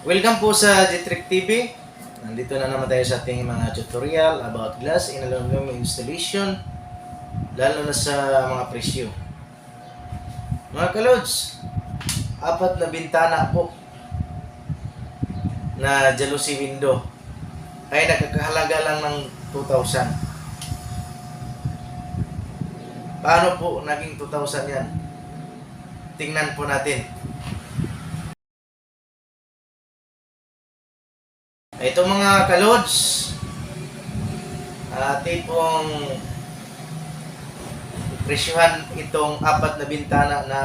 Welcome po sa Jitrick TV. Nandito na naman tayo sa ating mga tutorial about glass in aluminum installation lalo na sa mga presyo. Mga kalods, apat na bintana po na jealousy window ay nagkakahalaga lang ng 2,000. Paano po naging 2,000 yan? Tingnan po natin. Ito mga kalods, ate pong presyuhan itong apat na bintana na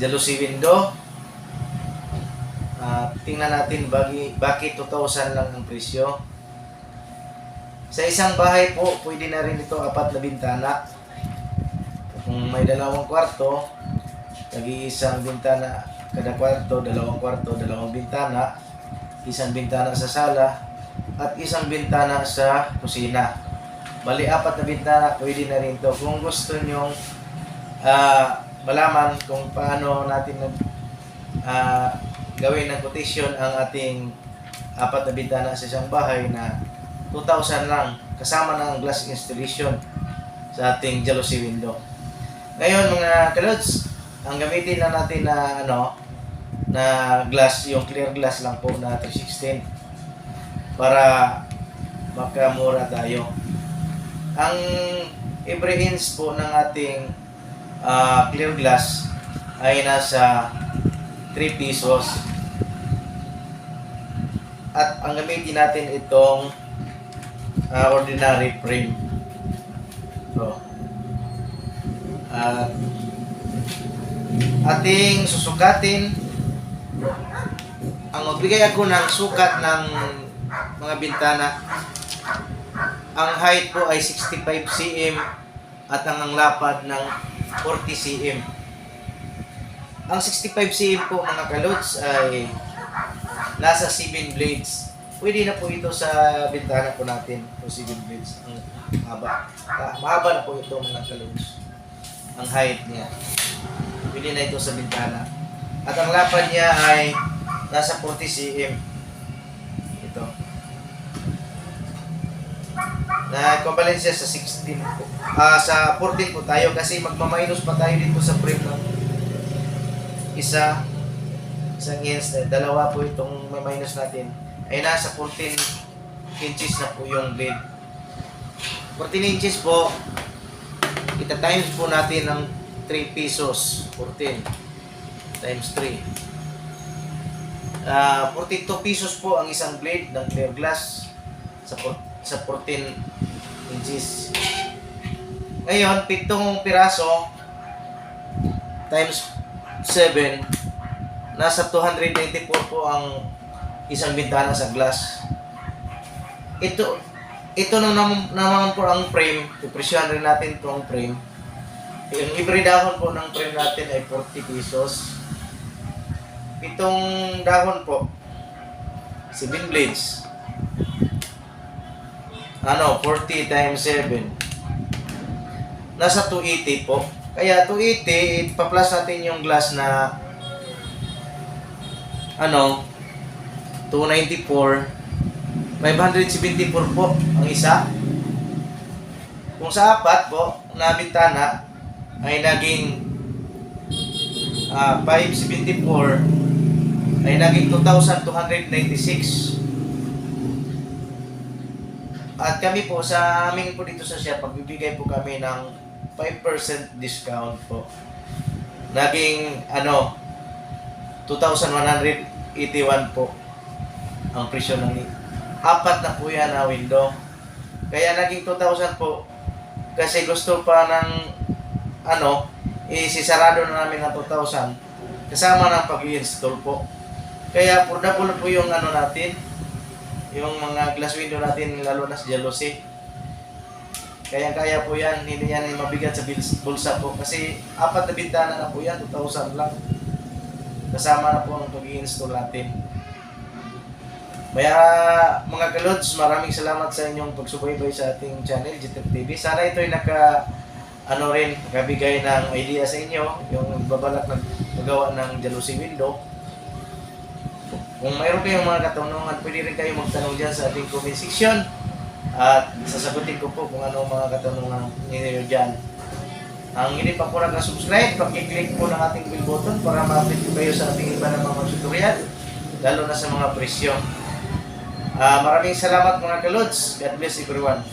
jealousy window. Ah, tingnan natin bagi, bakit 2,000 lang ang presyo. Sa isang bahay po, pwede na rin ito apat na bintana. Kung may dalawang kwarto, nag-iisang bintana kada kwarto, dalawang kwarto, dalawang bintana, isang bintana sa sala, at isang bintana sa kusina. Bali, apat na bintana, pwede na rin to. Kung gusto nyo ah, malaman kung paano natin nag, ah, gawin ng quotation ang ating apat na bintana sa isang bahay na 2,000 lang kasama ng glass installation sa ating jealousy window. Ngayon mga kalods, ang gamitin na natin na ano na glass, yung clear glass lang po na 316 para makamura tayo. Ang every inch po ng ating ah, clear glass ay nasa 3 pesos. At ang gamitin natin itong ah, ordinary frame. So, at ating susukatin ang magbigay ako ng sukat ng mga bintana ang height po ay 65 cm at ang lapad ng 40 cm. Ang 65 cm po mga kalots ay nasa 7 blades. Pwede na po ito sa bintana po natin o 7 blades. Ang haba Ah, mahaba na po ito mga kalots. Ang height niya. Pwede na ito sa bintana. At ang lapad niya ay nasa 40 cm ito. Na equivalent siya sa 16 po. Ah, sa 14 po tayo kasi magmaminus pa tayo dito sa frame isa. Isang inch na dalawa po itong may minus natin. Ay nasa 14 inches na po yung blade. 14 inches po. Ita times po natin ng 3 pesos. 14 times 3 Ah, 42 pesos po ang isang blade ng clear glass sa sa 14 inches. Ngayon, pitong piraso times 7 nasa 294 po ang isang bintana sa glass. Ito ito na naman, naman po ang frame. Ipresyohan rin natin itong frame. Yung every dahon po ng frame natin ay 40 pesos. Itong dahon po, 7 blades. Ano, 40 times 7. Nasa 280 po. Kaya 280, pa-plus natin yung glass na ano, 294. 574 po ang isa. Kung sa apat po, na bintana, ay naging ah 574 ay naging 2,296. At kami po sa amin po dito sa shop, pagbibigay po kami ng 5% discount po. Naging ano 2,181 po ang presyo ng apat na po yan na window. Kaya naging 2,000 po kasi gusto pa ng ano isisarado na namin ng 2,000 kasama ng pag-install po. Kaya affordable po yung ano natin, yung mga glass window natin lalo na sa jealousy. Kaya kaya po yan, hindi yan ay mabigat sa bulsa po kasi apat na bintana na po yan, 2,000 lang. Kasama na po ang pag-install natin. Kaya mga kalods, maraming salamat sa inyong pagsubaybay sa ating channel, GTEP TV. Sana ito ay naka ano rin, nakabigay ng idea sa inyo, yung babalak na magawa ng jealousy window. Kung mayroon kayong mga katanungan, pwede rin kayo magtanong dyan sa ating comment section. At sasagutin ko po kung ano mga katanungan ninyo dyan. Ang hindi pa po nakasubscribe, pakiclick po ng ating bell button para ma-update po kayo sa ating iba ng mga tutorial, lalo na sa mga presyo. Ah, maraming salamat mga kalods. God bless everyone.